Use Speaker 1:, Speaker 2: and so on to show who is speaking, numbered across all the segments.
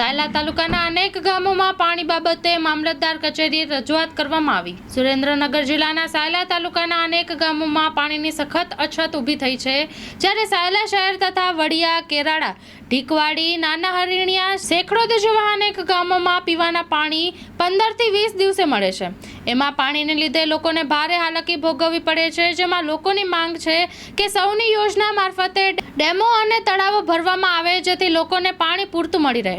Speaker 1: સાયલા તાલુકાના અનેક ગામોમાં પાણી બાબતે મામલતદાર કચેરીએ રજૂઆત કરવામાં આવી. સુરેન્દ્રનગર જિલ્લાના સાયલા તાલુકાના અનેક ગામોમાં પાણીની સખત અછત ઊભી થઈ છે. જ્યારે સાયલા શહેર તથા વડિયા કેરાડા ઢીકવાડી, નાના હરિણિયા સેંકડોદ જેવા અનેક ગામોમાં પીવાના પાણી પંદરથી વીસ દિવસે મળે છે. એમાં પાણીને લીધે લોકોને ભારે હાલાકી ભોગવવી પડે છે, જેમાં લોકોની માંગ છે કે સૌની યોજના મારફતે ડેમો અને તળાવો ભરવામાં આવે, જેથી લોકોને પાણી પૂરતું મળી રહે.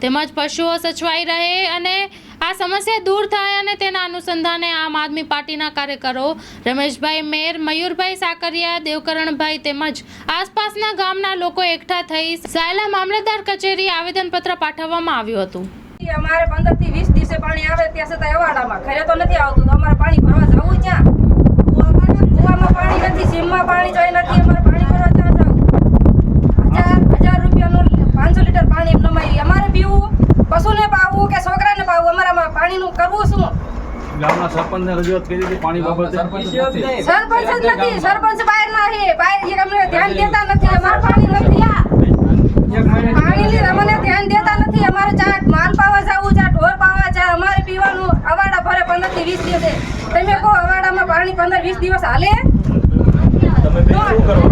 Speaker 1: તેમજ પશુઓ સચવાઈ રહે અને આ સમસ્યા દૂર થાય અને તેના અનુસંધાને આમ આદમી પાર્ટીના કાર્યકરો રમેશભાઈ મેર, મયુરભાઈ સાકરિયા, દેવકરણભાઈ તેમજ આસપાસના ગામના લોકો એકઠા થઈ સાયલા મામલતદાર કચેરી આવેદનપત્ર પાઠવવામાં આવ્યું હતું.
Speaker 2: અમારે પંદરથી વીસ દિવસે પાણી આવે, ત્યાં છતાં એવાડામાં. ખરે તો અમારે પાણી ભરવા જવું ક્યાં કુવામાં પાણી નથી સીમમાં પાણી જોઈ નથી અમારે પાણી ભરવા ક્યાં જવું હજાર હજાર રૂપિયાનું પાંચસો લીટર પાણી નમાઈ અમારે પીવું પશુને પાવું કે છોકરાને પાવું અમારામાં પાણીનું કરવું શું?
Speaker 3: ગામના સરપંચને રજૂઆત કરી હતી પાણી બાબતે
Speaker 2: સરપંચ જ નથી સરપંચ બહાર ના છે બહાર જે અમને ધ્યાન દેતા નથી અમારે પાણી નથી પાણીની અમને ધ્યાન દેતા નથી. અમારે ચા માલ પાવા જવું ચા ઢોર પાવા ચા અમારે પીવાનું. અવાડા ભરે પંદરથી વીસ દિવસે. તમે કહો અવાડામાં પાણી પંદર વીસ દિવસ હાલે?
Speaker 3: તમે શું કરો